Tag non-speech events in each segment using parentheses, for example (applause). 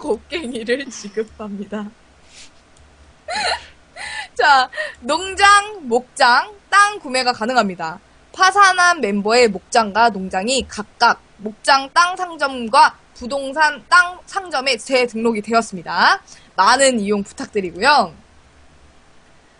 곡괭이를 지급합니다. (laughs) 자, 농장, 목장, 땅 구매가 가능합니다. 파산한 멤버의 목장과 농장이 각각 목장 땅 상점과 부동산 땅 상점에 재등록이 되었습니다. 많은 이용 부탁드리고요.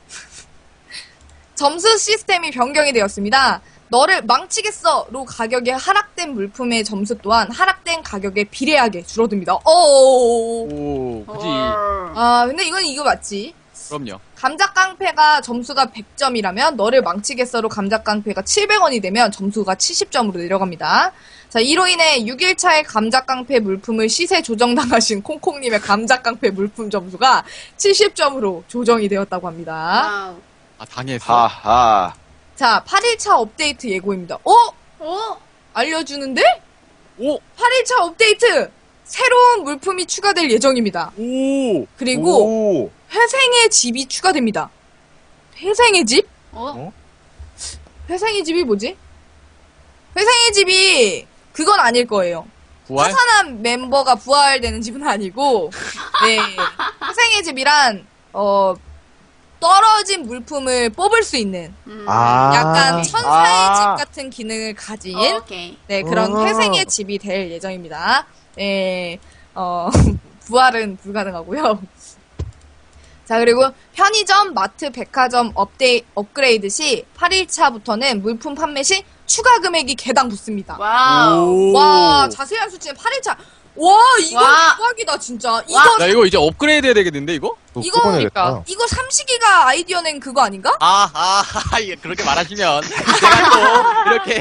(laughs) 점수 시스템이 변경이 되었습니다. 너를 망치겠어로 가격이 하락된 물품의 점수 또한 하락된 가격에 비례하게 줄어듭니다. 오. 오, 그지. 헐. 아, 근데 이건 이거 맞지? 그럼요. 감자깡패가 점수가 100점이라면 너를 망치겠어로 감자깡패가 700원이 되면 점수가 70점으로 내려갑니다. 자, 이로 인해 6일차에 감자깡패 물품을 시세 조정당하신 콩콩님의 감자깡패 물품 점수가 70점으로 조정이 되었다고 합니다. 와우. 아, 당했어. 하하. 자, 8일차 업데이트 예고입니다. 어? 오. 알려주는데? 오! 8일차 업데이트! 새로운 물품이 추가될 예정입니다. 오! 그리고 오. 회생의 집이 추가됩니다. 회생의 집? 어? 회생의 집이 뭐지? 회생의 집이 그건 아닐 거예요. 부활? 파산한 멤버가 부활되는 집은 아니고, (laughs) 네. 회생의 집이란, 어, 떨어진 물품을 뽑을 수 있는 음. 아. 약간 천사의 아. 집 같은 기능을 가진 오케이. 네, 그런 어. 회생의 집이 될 예정입니다. 네, 어, (laughs) 부활은 불가능하고요. 자, 그리고 편의점, 마트, 백화점 업데이, 업그레이드 시 8일차부터는 물품 판매 시 추가 금액이 개당 붙습니다. 와우. 오. 와, 자세한 수치는 8일차. 와, 이거 와. 대박이다, 진짜. 이거, 와. 야, 이거 이제 업그레이드 해야 되겠는데, 이거? 이거 그러니까. 이거 삼식이가 아이디어 낸 그거 아닌가? 아, 아, (laughs) 예, 그렇게 말하시면. 제가 또 이렇게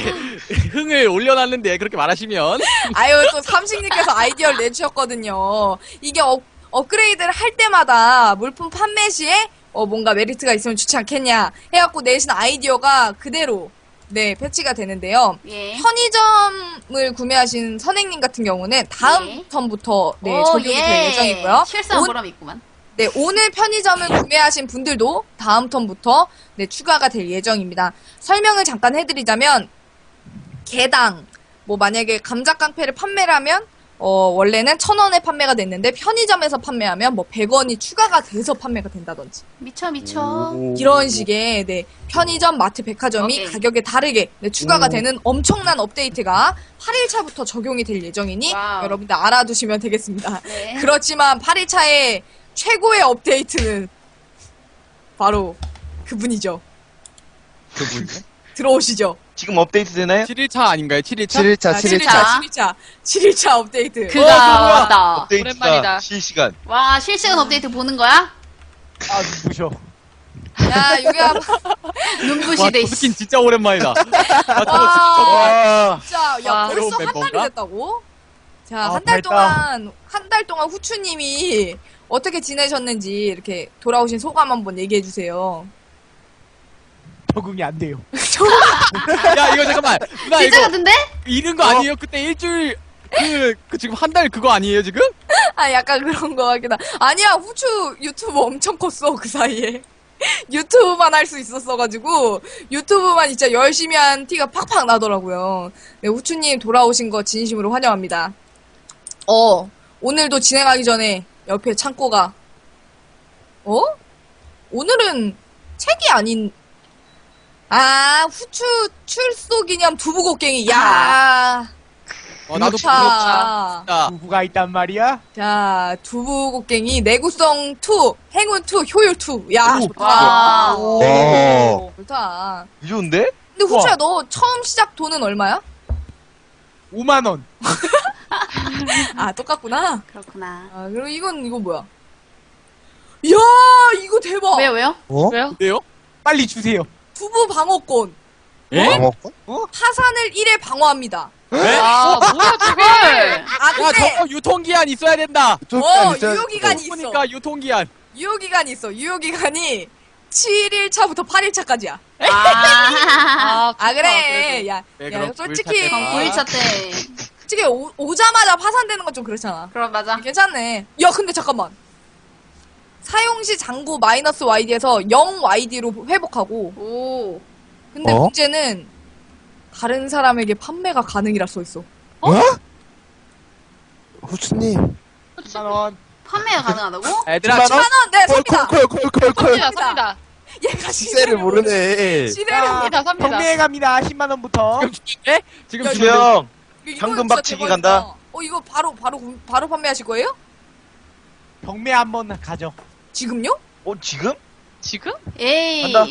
흥을 올려놨는데, 그렇게 말하시면. 아유, 또 삼식님께서 아이디어를 내주셨거든요. 이게 업, 업그레이드를 할 때마다 물품 판매 시에 어, 뭔가 메리트가 있으면 좋지 않겠냐 해갖고 내신 아이디어가 그대로 네, 패치가 되는데요. 예. 편의점을 구매하신 선생님 같은 경우는 다음 예. 턴부터 네, 오, 적용이 될 예정이고요. 실수한 온- 보람 있구만. 네, 오늘 편의점을 구매하신 분들도 다음 턴부터 네, 추가가 될 예정입니다. 설명을 잠깐 해드리자면, 개당, 뭐 만약에 감자 깡패를 판매를 하면, 어, 원래는 천 원에 판매가 됐는데, 편의점에서 판매하면 뭐 100원이 추가가 돼서 판매가 된다든지. 미쳐 미쳐. 이런 식의, 네, 편의점, 마트, 백화점이 오케이. 가격에 다르게 네, 추가가 오. 되는 엄청난 업데이트가 8일차부터 적용이 될 예정이니, 와우. 여러분들 알아두시면 되겠습니다. 네. (laughs) 그렇지만 8일차의 최고의 업데이트는 바로 그분이죠. 그분. 들어오시죠. 지금 업데이트 되나요? 7일차 아닌가요? 7일차? 7일차, 아, 7일차. 7일차, 7일차, 7일차 업데이트. 뭐야. 왔다. 업데이트가 오랜만이다. 실시간. 와 실시간 업데이트 보는 거야? 아, 눈부셔. 야, 유야, (laughs) 눈부시. 저 스킨 진짜 오랜만이다. 아, 저거 와, 와. 진짜, 야, 와, 벌써 새로운 한 달이 멤버인가? 됐다고? 자, 아, 한 달 밝다. 동안, 한 달 동안 후추님이 어떻게 지내셨는지 이렇게 돌아오신 소감 한번 얘기해 주세요. 적응이 안 돼요. (laughs) 야, 이거 잠깐만. 누나, 진짜 이거 같은데? 잃은 거 아니에요? 그때 일주일, 그, 그 지금 한 달 그거 아니에요, 지금? 아, 약간 그런 거 같긴 하. 아니야, 후추 유튜브 엄청 컸어, 그 사이에. (laughs) 유튜브만 할 수 있었어가지고, 유튜브만 진짜 열심히 한 티가 팍팍 나더라고요. 네, 후추님 돌아오신 거 진심으로 환영합니다. 어, 오늘도 진행하기 전에 옆에 창고가, 어? 오늘은 책이 아닌, 아, 후추 출소 기념 두부곡괭이, 야 어, 나도 부럽다. 좋다. 자, 부부가 있단 말이야? 자, 두부곡괭이 내구성 2, 행운 2, 효율 2. 야, 오. 좋다. 와. 오. 좋다. 좋은데? 근데 후추야, 너 처음 시작 돈은 얼마야? 5만원. (laughs) 아, 똑같구나. 그렇구나. 아, 그리고 이건, 이거 뭐야? 이야, 이거 대박! 왜요 왜요? 어? 왜요? 어때요? 빨리 주세요. 두부 방어권. 예? 먹고? 파산을 1회 방어합니다. 네? 아, 뭐야, 저게! 아, 야, 근데, 저거 유통기한 있어야 된다. 어, 유효기간이 있어. 보니까 유통기한. 유효기간이 있어. 유효기간이 7일차부터 8일차까지야. 아. 아, 아, 그래. 그래도. 야, 네, 야, 그럼 솔직히, 구일차 그럼 9일차 때. 솔직히 오, 오자마자 파산되는 건 좀 그렇잖아. 그럼 맞아. 괜찮네. 야, 근데 잠깐만. 사용 시 잔고 마이너스 YD에서 0 YD로 회복하고, 오. 근데 어? 문제는 다른 사람에게 판매가 가능이라 써 있어. 후추님, 10만 원. 판매가 가능하다고? 얘들아, 10만 원? 만원 네 삽니다. 콜콜콜콜콜 삽니다, 삽니다. 얘가 시세를 모르네. 시세를 삽니다, 삽니다. 경매에 갑니다. 10만 원부터. 지금 주는데? 지금 야, 주는데? 주영 이거 현금 진짜 박치기 대박이다. 간다. 어 이거 바로 바로 구- 바로 판매하실 거예요? 경매 한번 가죠. 지금요? 어 지금? 지금? 에이. 간다.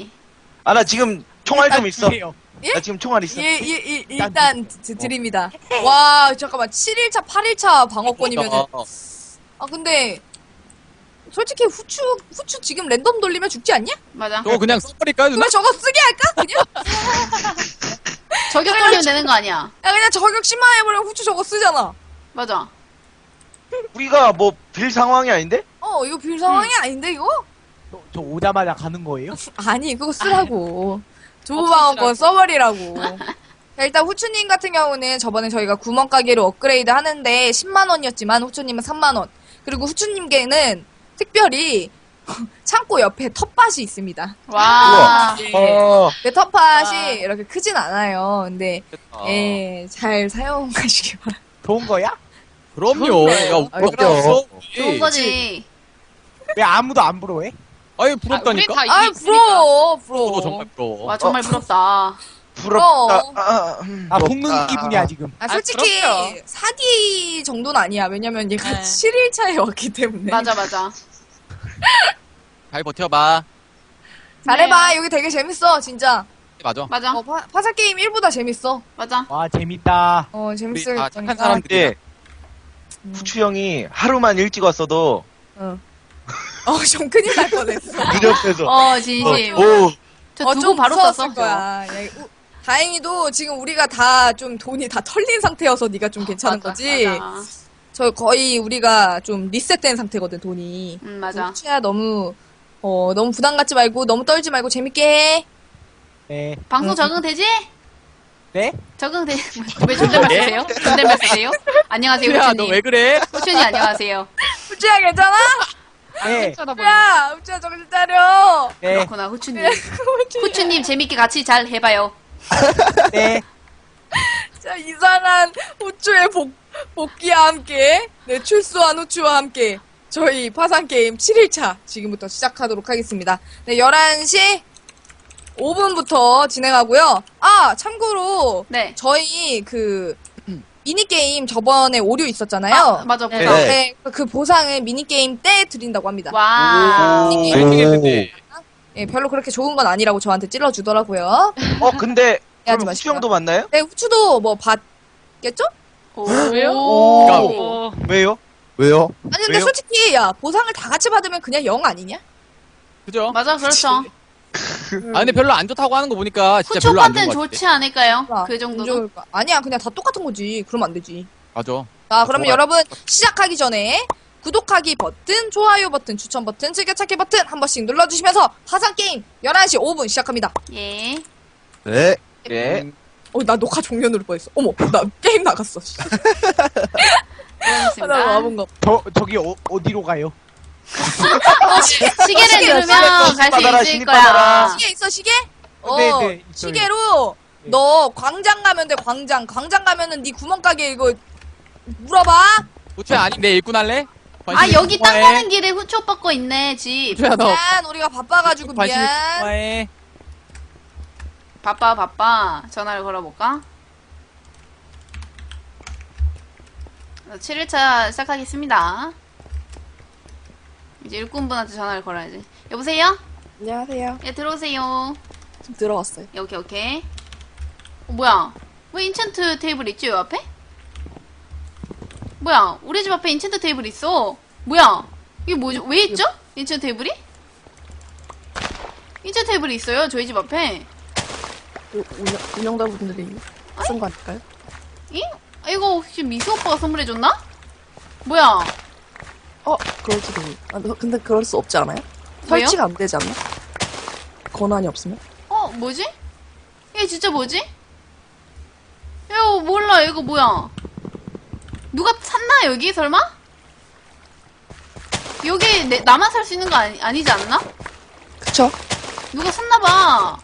아 나 지금 총알 좀 있어. 주세요. 나 지금 총알 있어. 예, 예, 예, 일단 드, 드립니다. 와, 잠깐만. 7일차, 8일차 방어권이면은. 어, 아, 근데, 솔직히 후추, 후추 지금 랜덤 돌리면 죽지 않냐? 맞아. 저거 그냥 써버릴까요, 누나? 그럼 저거 쓰게 할까? 그냥? (laughs) 저격 걸리면 되는 거 아니야? 야, 그냥 저격 심화해 버리면 후추 저거 쓰잖아. 맞아. 우리가 뭐 빌 상황이 아닌데? 어, 이거 빌 상황이 아닌데, 이거? 저, 저 오자마자 가는 거예요? (laughs) 아니, 그거 쓰라고. (laughs) 조부방어권 써버리라고. (laughs) 자, 일단 후추님 같은 경우는 저번에 저희가 구멍가게로 업그레이드 하는데 10만원이었지만 후추님은 3만원. 그리고 후추님께는 특별히 창고 옆에 텃밭이 있습니다. 와. 예. 어. 그 텃밭이 아. 이렇게 크진 않아요. 근데 어. 예, 잘 사용하시기 바랍니다. 좋은 거야? 그럼요. 야, 아, 웃겨. 없어. 좋은 거지. 왜 아무도 안 부러워해? 아이, 아, 우리 부럽다니까? 다 아, 있으니까. 부러워, 부러워. 부러워, 정말 부러워. 와, 정말 부럽다. 부럽다. 부러워. 아, 음, 아, 기분이야, 지금. 아, 아, 솔직히. 사기 정도는 아니야. 왜냐면 얘가 네. 7일차에 왔기 때문에. 맞아, 맞아. (laughs) 잘 버텨봐. 잘해봐. 여기 되게 재밌어, 진짜. 맞아. 맞아. 어, 파, 파사 게임 1보다 재밌어. 맞아. 와, 재밌다. 어, 우리 재밌을 다 착한. 사람들이. 근데 후추 형이 하루만 일찍 왔어도 어. 어, 좀 큰일 날 뻔했어. (laughs) 눈옆에서 어, 진심. 오저 어, 두고 좀 바로 무서웠을 떴어. 거야. 야, 우- 다행히도 지금 우리가 다 좀 돈이 다 털린 상태여서 네가 좀 괜찮은 맞아, 거지. 맞아. 저 거의 우리가 좀 리셋된 상태거든, 돈이. 음, 맞아. 치야 너무 어, 너무 부담 갖지 말고 너무 떨지 말고 재밌게 해. 네. 방송 음. 적응되지? 네? 적응돼. (laughs) 왜 존댓말 쓰세요? 존댓말 쓰세요? 안녕하세요, 야, 너 후추님. 왜 그래? 후추님 안녕하세요. 우찌야 괜찮아? 네. 괜찮아 보여. 야, 우찌야 정신 차려. 네. 그렇구나, 후추님. (laughs) 후추님 재밌게 같이 잘 해봐요. (laughs) 네. 자, 이상한 후추의 복, 복귀와 함께, 네, 출소한 후추와 함께, 저희 파산게임 7일차 지금부터 시작하도록 하겠습니다. 네, 11시 5분부터 진행하고요. 아, 참고로, 네. 저희 그, 미니게임 저번에 오류 있었잖아요. 아, 맞아, 네, 보상. 네, 그 보상을 미니게임 때 드린다고 합니다. 와. 오. 파이팅했는데. 예, 별로 그렇게 좋은 건 아니라고 저한테 찔러주더라고요. 어 근데 하지 그럼 마시고요. 후추 형도 만나요? 네, 후추도 뭐 봤겠죠? 오. 왜요? 오. 어, 왜요? 왜요? 아니 근데 왜요? 솔직히 야 보상을 다 같이 받으면 그냥 영 아니냐? 그죠? 맞아, 그렇죠. 아, 근데 별로 안 좋다고 하는 거 보니까 진짜 별로 안 좋은 거 같아. 좋지 않을까요? 아, 그안 정도는? 좋을까? 아니야 그냥 다 똑같은 거지 그러면 안 되지 맞아. 자 그러면 좋아요. 여러분 시작하기 전에 구독하기 버튼, 좋아요 버튼, 추천 버튼, 즐겨찾기 버튼 한 번씩 눌러주시면서 화상 게임 11시 5분 시작합니다 예. 네. 예. 음, 어나 녹화 종료 누를 뻔했어 어머 나 게임 나갔어 씨. 그렇습니다. 나 와본 거 저, 저기 어, 어디로 가요? 시계를 시계, 누르면 갈 받아라, 수 있을 시계 거야. 받아라. 시계 있어 시계? 어 네, 네, 있어요. 시계로 네. 너 광장 가면 돼 광장 광장 가면은 네 구멍가게 이거 물어봐 후추야, 아니, 내 일꾼 할래? 아, 여기 땅. 가는 길에 후초 받고 있네, 집. 후추야, 너 미안 우리가 바빠가지고 관심 미안 거 해. 바빠, 바빠. 전화를 걸어볼까? 7일차 시작하겠습니다. 이제 일꾼분한테 전화를 걸어야지. 여보세요? 안녕하세요 예, 들어오세요. 지금 들어왔어요 예, 오케이, 오케이. 어, 뭐야? 왜 인챈트 테이블 있지, 요 앞에? 뭐야? 우리 집 앞에 인챈트 테이블 있어. 뭐야? 이게 뭐죠? 왜 있죠? 인챈트 테이블이? 인챈트 테이블이 있어요, 저희 집 앞에. 운영자분들이 쓴 거 아닐까요? 잉? 아, 이거 혹시 미수 오빠가 선물해줬나? 뭐야? 어, 그럴지도. 아, 너- 근데 그럴 수 없지 않아요? 왜요? 설치가 안 되지 않나? 권한이 없으면? 어, 뭐지? 이게 진짜 뭐지? 이거 몰라, 이거 뭐야? 누가 샀나, 여기, 설마? 여기, 내, 나만 살 수 있는 거 아니, 아니지 않나? 그쵸? 누가 샀나봐.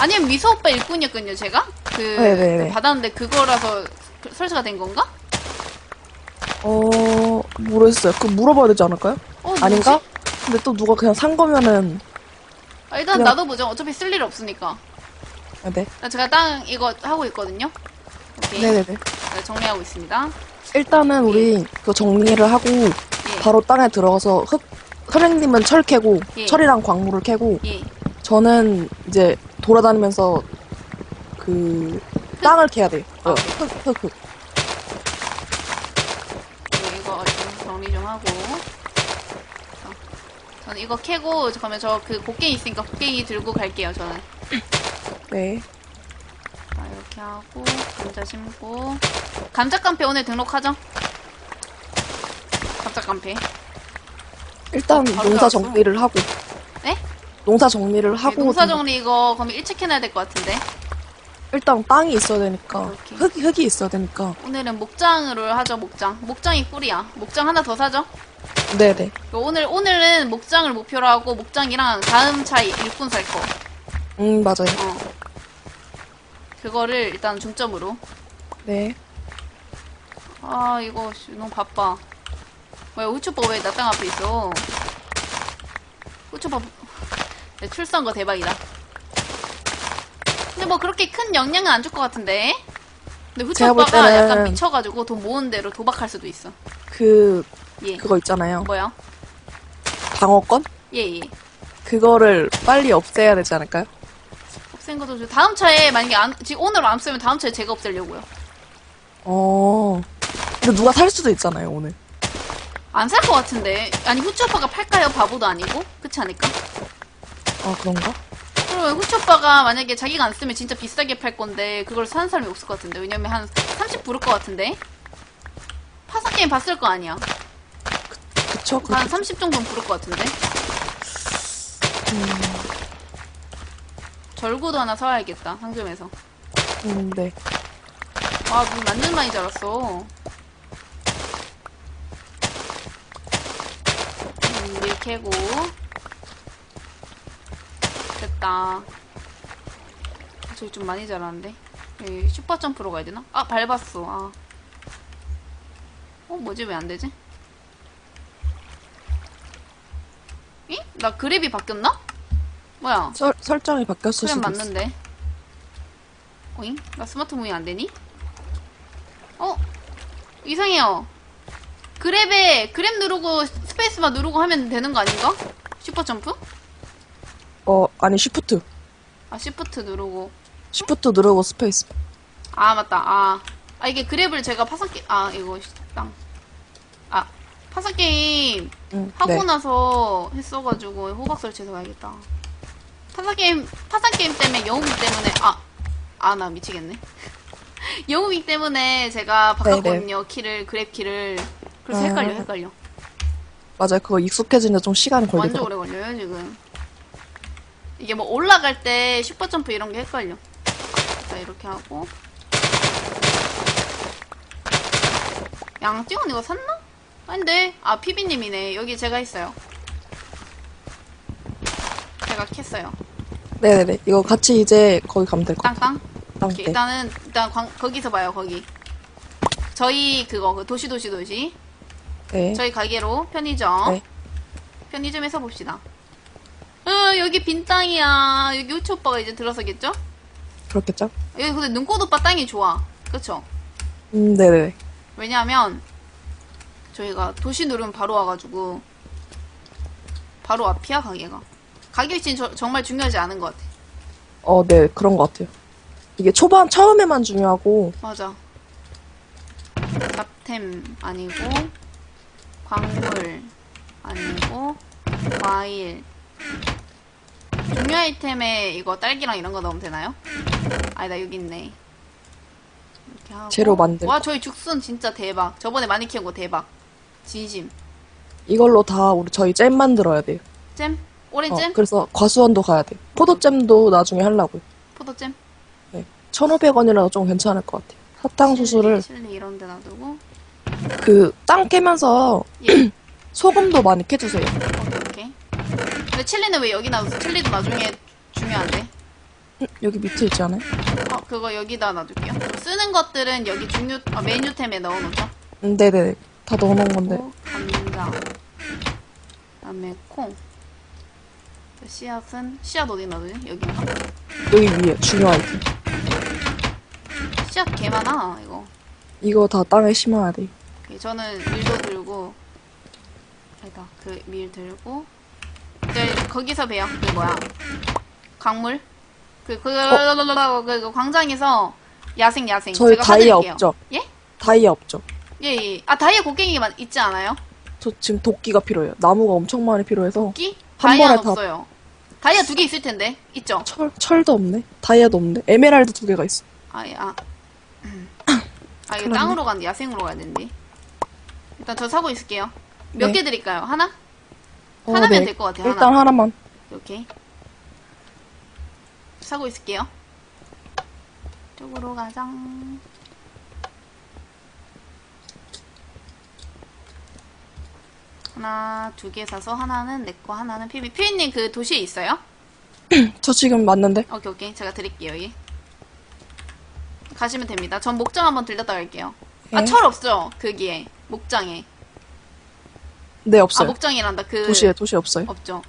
아니면 미소 오빠 일꾼이었거든요, 제가? 그, 네네네. 그 받았는데 그거라서 그- 설치가 된 건가? 어, 모르겠어요. 그 물어봐야 되지 않을까요? 어, 뭐지? 아닌가? 근데 또 누가 그냥 산 거면은, 아, 일단 그냥- 나도 보죠. 어차피 쓸 일 없으니까. 아, 네. 나 제가 땅 이거 하고 있거든요. 오케이. 네네네. 네, 정리하고 있습니다. 일단은 우리 그 정리를 하고, 예. 바로 땅에 들어가서 흙, 선생님은 철 캐고, 예. 철이랑 광물을 캐고, 예. 저는 이제 돌아다니면서 그, 땅을 캐야 돼요. 어, 흙, 흙, 흙. 네, 이거 좀 정리 좀 하고. 자, 저는 이거 캐고 그러면 저그 곡괭이 있으니까 곡괭이 들고 갈게요. 저는. (clears throat) 네. 자, 이렇게 하고 감자 심고 감자 깡패 오늘 등록하죠? 감자 깡패. 일단 바로 농사. 정리를 하고. 네? 농사 정리를 하고. 네, 농사 정리 이거 그럼 일찍 해놔야 될 것 같은데. 일단 땅이 있어야 되니까. 오케이. 흙, 흙이 있어야 되니까. 오늘은 목장으로 하죠. 목장. 목장이 꿀이야. 목장 하나 더 사죠? 네네. 그러니까 오늘 오늘은 목장을 목표로 하고 목장이랑 다음 차이 일꾼 살 거. 음, 맞아요. 어. 그거를 일단 중점으로. 네. 아 이거 씨, 너무 바빠. 뭐야 우추법 왜나 땅 앞에 있어? 우추법 네, 출산 거 대박이다. 근데 뭐 그렇게 큰 영향은 안 줄 것 같은데. 근데 제가 볼 후추오빠가 때는- 약간 미쳐가지고 돈 모은 대로 도박할 수도 있어. 그, 예. 그거 있잖아요. 뭐야? 방어권? 예 예. 그거를 빨리 없애야 되지 않을까요? 없앤 것도 좋 다음 차에 만약에 안, 지금 오늘 안 쓰면 다음 차에 제가 없애려고요. 어. 근데 누가 살 수도 있잖아요, 오늘. 안 살 것 같은데. 아니 후추 오빠가 팔까요? 바보도 아니고. 그렇지 않을까? 아, 그런가? 그러면 후추 오빠가 만약에 자기가 안 쓰면 진짜 비싸게 팔 건데 그걸 사는 사람이 없을 것 같은데. 왜냐면 한 30 부를 것 같은데. 파산 게임 봤을 거 아니야. 그쵸? 그, 한30 정도는 부를 것 같은데. 절구도 하나 사와야겠다. 상점에서. 음, 네. 와, 눈 완전 많이 자랐어. 음, 밀 캐고. 됐다. 저기 좀 많이 자랐는데. 여기 슈퍼점프로 가야 되나? 아, 밟았어. 아. 어, 뭐지? 왜 안 되지? 이? 나 그랩이 바뀌었나? 뭐야? 설, 설정이 바뀌었을 수도 있어. 맞는데. 어잉? 나 스마트 무이 안 되니? 어? 이상해요. 그랩에 그랩 누르고 스페이스바 누르고 하면 되는 거 아닌가? 슈퍼 점프? 어, 아니, 시프트. 아 시프트 누르고. 시프트 누르고 스페이스. 아 맞다. 아. 아 이게 그랩을 제가 파산 게, 아 이거 땅. 아 파산 게임 음, 하고 네. 나서 했어가지고 호박 설치해서 가야겠다. 파산 게임 파산 게임 때문에 영웅이 때문에 아 아 나 미치겠네. (laughs) 영웅이 때문에 제가 바꿨거든요 키를 그랩 키를 그래서 아. 헷갈려 헷갈려. 맞아요. 그거 익숙해지는데 좀 시간이 완전 걸리더라고요. 오래 걸려요 지금. 이게 뭐 올라갈 때 슈퍼 점프 이런 게 헷갈려. 자 이렇게 하고 양띵은 이거 샀나? 아닌데 아 피비님이네 여기 제가 했어요. 제가 캤어요. 네네네. 이거 같이 이제 거기 가면 될 것 같아요. 땅땅. 땅, 오케이, 네. 일단은 일단 광- 거기서 봐요 거기. 저희 그거 그 도시 도시 도시 네. 저희 가게로 편의점 네. 편의점에서 봅시다. 어 여기 빈 땅이야. 여기 우치 오빠가 이제 들어서겠죠? 그렇겠죠? 여기 근데 눈꽃 오빠 땅이 좋아. 그쵸? 음, 네네네. 왜냐하면 저희가 도시 누르면 바로 와가지고 바로 앞이야 가게가. 가게 위치는 저- 정말 중요하지 않은 것 같아. 어, 네. 그런 것 같아요. 이게 초반, 처음에만 중요하고, 맞아. 잡템 아니고 광물 아니고 과일 종류 아이템에 이거 딸기랑 이런 거 넣으면 되나요? 아니다 여기 있네. 이렇게 하고 재료 만들고. 와 저희 죽순 진짜 대박. 저번에 많이 키운 거 대박. 진심. 이걸로 다 우리 저희 잼 만들어야 돼요. 잼? 어, 오렌잼? 그래서 과수원도 가야 돼요. 포도잼도 나중에 하려고요. 포도잼? 1,500원이라도 좀 괜찮을 것 같아요. 사탕수수를 실리 이런 데 놔두고 그땅 깨면서 예. (clears throat) 소금도 많이 캐주세요. 근데 칠리는 왜 여기 놔뒀어? 칠리도 나중에 중요한데. 음, 여기 밑에 있지 않아요? 어, 그거 여기다 놔둘게요. 쓰는 것들은 여기 중류, 아, 메뉴템에 넣어놓죠. 음, 네네네. 다 넣어놓은 건데. 고 감자. 그다음에 콩. 씨앗은 씨앗 어디 놔두지? 여기인가? 여기 위에 중요한 아이템. 씨앗 개 많아 이거. 이거 다 땅에 심어야 돼. 오케이, 저는 밀도 들고 아니다 그 밀 들고 네, 거기서 배요 그 뭐야 강물 그, 그, 그, 그, 그 광장에서 야생 야생 저희 제가 다이아 사드릴게요. 없죠? 예? 다이아 없죠? 예, 예. 아 다이아 곡괭이가 있지 않아요? 저 지금 도끼가 필요해요. 나무가 엄청 많이 필요해서. 끼? 한 다이아는 번에 다- 없어요 다이아 두 개 있을 텐데 있죠? 철, 철도 없네. 다이아도 없네. 에메랄드 두 개가 있어. 아, 예, 아. (coughs) 아, 이거 그러네. 땅으로 가는데 야생으로 가야 되는데. 일단 저 사고 있을게요. 몇 네. 개 드릴까요? 하나? 어, 하나면 네. 될 것 같아요. 일단 하나. 하나만. 오케이. 사고 있을게요. 쪽으로 가자. 하나, 두 개 사서 하나는 내 거, 하나는 피비. 피비님 그 도시에 있어요? (clears throat) 저 지금 맞는데. 오케이, 오케이. 제가 드릴게요, 여기. 가시면 됩니다. 전 목장 한번 들렸다 갈게요. 아, 네. 철 없죠? 거기에. 목장에. 네, 아, 없어요. 목장이란다. 그. 도시에, 도시 없어요. 없죠.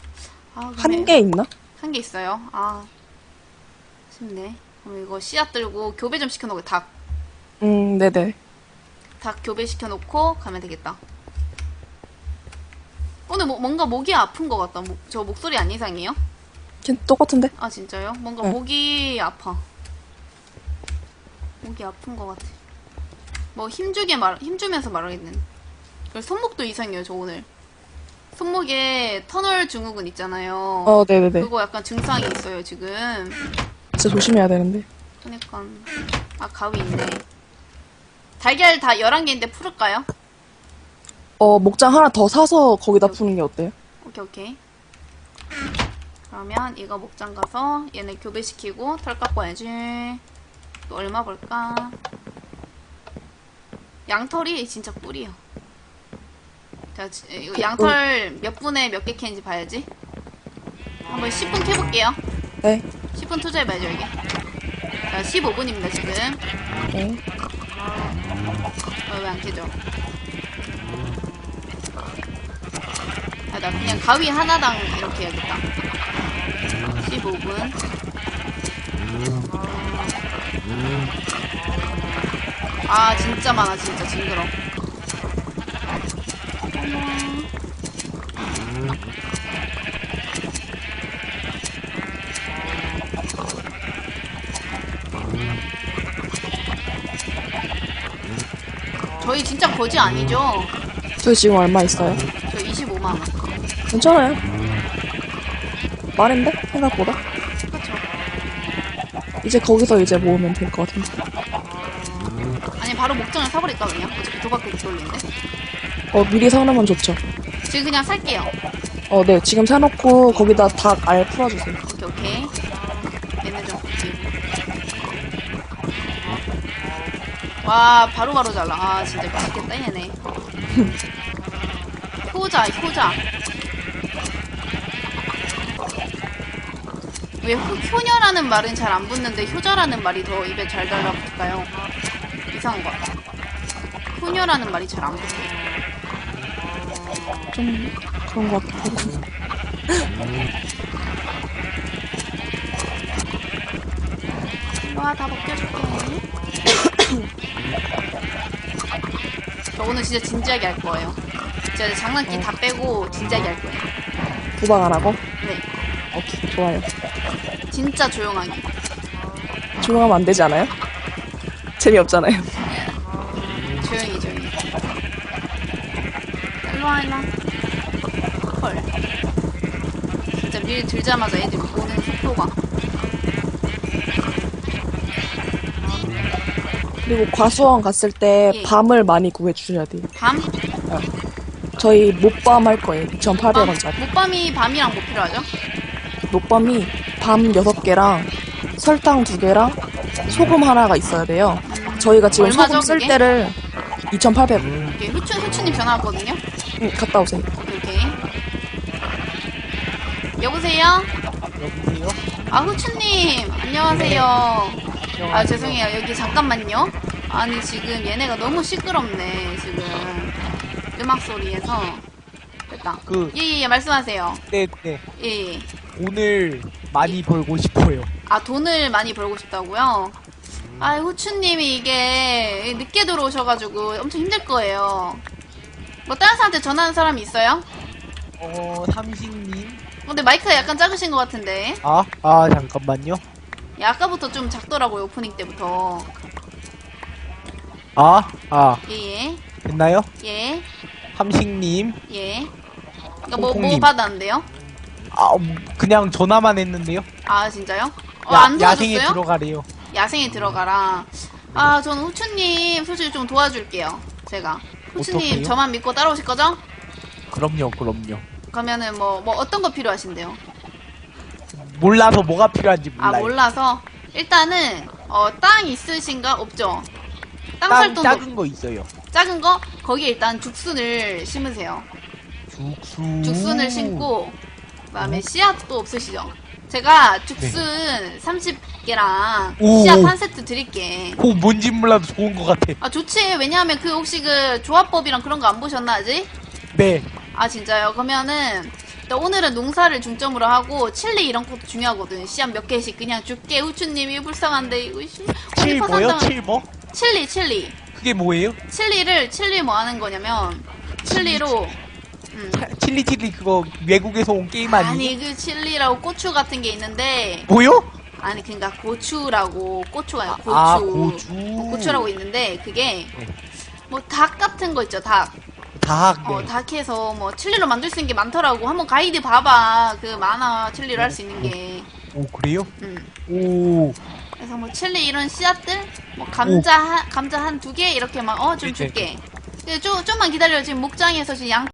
아, 한 개 있나? 한 개 있어요. 아, 쉽네. 그럼 이거 씨앗 들고 교배 좀 시켜 놓고 닭, 음, 네네. 닭 교배 시켜 놓고 가면 되겠다. 오늘 뭐, 뭔가 목이 아픈 것 같다. 목- 저 목소리 안 이상해요? 걔 똑같은데? 아 진짜요? 뭔가 네. 목이 아파. 목이 아픈 것 같아. 뭐 힘주게 말 힘주면서 말하겠는. 손목도 이상해요. 저 오늘. 손목에 터널 증후군 있잖아요. 어, 네네네. 그거 약간 증상이 있어요 지금. 진짜 조심해야 되는데. 그니까 아 가위 있네 달걀 다 11개인데 풀을까요? 어, 목장 하나 더 사서 거기다 푸는 게 어때요? 오케이 오케이 그러면 이거 목장 가서 얘네 교배시키고 털 깎고 와야지 또 얼마 벌까 양털이 진짜 꿀이요 자 이거 양털 몇 분에 몇개 캐는지 봐야지 한번 10분 캐볼게요 네. 10분 투자해봐야죠 이게 자 15분입니다 지금 네. 어, 왜안 캐죠? 아, 나 그냥 가위 하나당 이렇게 해야겠다. 15분. 아, 진짜 많아, 진짜 징그러. 저희 진짜 거지 아니죠? 저희 지금 얼마 있어요? 저 25만 원. 괜찮아요. 많은데? 생각보다? 그쵸. 이제 거기서 이제 모으면 될 것 같은데. 아니, 바로 목장을 사버릴까, 그냥? 어차피 두 바퀴 돌리는데. 어, 미리 사놓으면 좋죠. 지금 그냥 살게요. 어, 네. 지금 사놓고 거기다 닭 알 풀어주세요. 오케이, 오케이. 얘네 좀 굽히고. 와, 바로바로 잘라. 아, 진짜 맛있겠다, 얘네. (laughs) 효자, 효자. 왜 효, 효녀라는 말은 잘 안 붙는데 효자라는 말이 더 입에 잘 달라붙을까요? 이상한 것 같아. 효녀라는 말이 잘 안 붙어요. 좀 그런 것 같아요. 와, 다 벗겨줄게. 저 오늘 진짜 진지하게 할 거예요. 진짜 장난기 다 빼고 진지하게 할 거예요. 하고? 네. 오케이, 좋아요. 진짜 조용하게. 조용하면 안 되지 않아요? 재미없잖아요. 조용히, 조용히. 일로와, 일로와. 밀 들자마자 애들 오는 속도가. 그리고 과수원 갔을 때 예. 밤을 많이 구해주셔야 돼요. 밤? 저희 못밤 할 거예요. 2,800원짜리. 못밤이 밤이랑 뭐 필요하죠? 못밤이 밤 6개랑 설탕 2개랑 소금 하나가 있어야 돼요. 저희가 지금 얼마죠, 소금 쓸 그게? 때를 2,800원. 오케이, 후추, 후추님 전화 왔거든요? 응, 갔다 오세요. 여보세요? 여보세요? 아, 후추님, 안녕하세요. 아, 죄송해요. 여기 잠깐만요. 아니, 지금 얘네가 너무 시끄럽네, 지금. 음악 소리에서 됐다. 그, 예 예 예 말씀하세요. 네, 네. 예. 예. 돈을 많이 벌고 싶어요. 아 돈을 많이 벌고 싶다고요? 아 후추님이 이게 늦게 들어오셔가지고 엄청 힘들 거예요. 뭐 다른 사람한테 전화하는 사람이 있어요? 어, 삼식님. 근데 마이크가 약간 작으신 것 같은데. 아, 아, 잠깐만요. 야, 아까부터 좀 작더라고요 오프닝 때부터. 아, 아, 예예 됐나요? 예. 삼식님. 예. 그러니까 뭐, 뭐. 받았는데요? 아, 음, 그냥 전화만 했는데요. 아, 진짜요? 어, 야, 안 야생에 도와줬어요? 들어가래요. 야생에 들어가라. 아, 저는 후추님 솔직히 좀 도와줄게요. 제가. 후추님 어떡해요? 저만 믿고 따라오실 거죠? 그럼요, 그럼요. 그러면은 뭐, 뭐 어떤 거 필요하신데요? 몰라서 뭐가 필요한지 아, 몰라요. 몰라서. 일단은, 어, 땅 있으신가? 없죠? 땅 땅 살 돈도 작은 거 있어요. 작은 거? 거기에 일단 죽순을 심으세요. 죽순. 죽순을 심고 그다음에 어? 씨앗도 없으시죠? 제가 죽순 30개랑 오. 씨앗 한 세트 드릴게. 그 뭔지 몰라도 좋은 것 같아. 아 좋지. 왜냐하면 그 혹시 그 조합법이랑 그런 거 안 보셨나 아직? 네. 아 진짜요? 그러면은 오늘은 농사를 중점으로 하고 칠리 이런 것도 중요하거든. 씨앗 몇 개씩 그냥 줄게. 후추님이 불쌍한데 이거 씨. 칠 뭐요? 칠 뭐? 칠리 칠리. 그게 뭐예요? 칠리를 칠리 뭐 하는 거냐면 칠리로 음. 칠리 칠리 그거 외국에서 온 게임 아니에요? 아니 그 칠리라고 고추 같은 게 있는데 뭐요? 아니 그러니까 고추라고 고추가 아니라 고추 아, 고추. 어, 고추라고 있는데 그게 네. 뭐닭 같은 거 있죠 닭 닭. 네. 어, 닭해서 뭐 칠리로 만들 수 있는 게 많더라고 한번 가이드 봐봐 그 많아 칠리로 할 수 있는 게 오 그래요? 음. 오. 그래서 뭐 칠리 이런 씨앗들 뭐 감자 한, 감자 한 두 개 이렇게만 어좀 네, 네. 줄게 근데 좀, 좀만 기다려 지금 목장에서 지금 양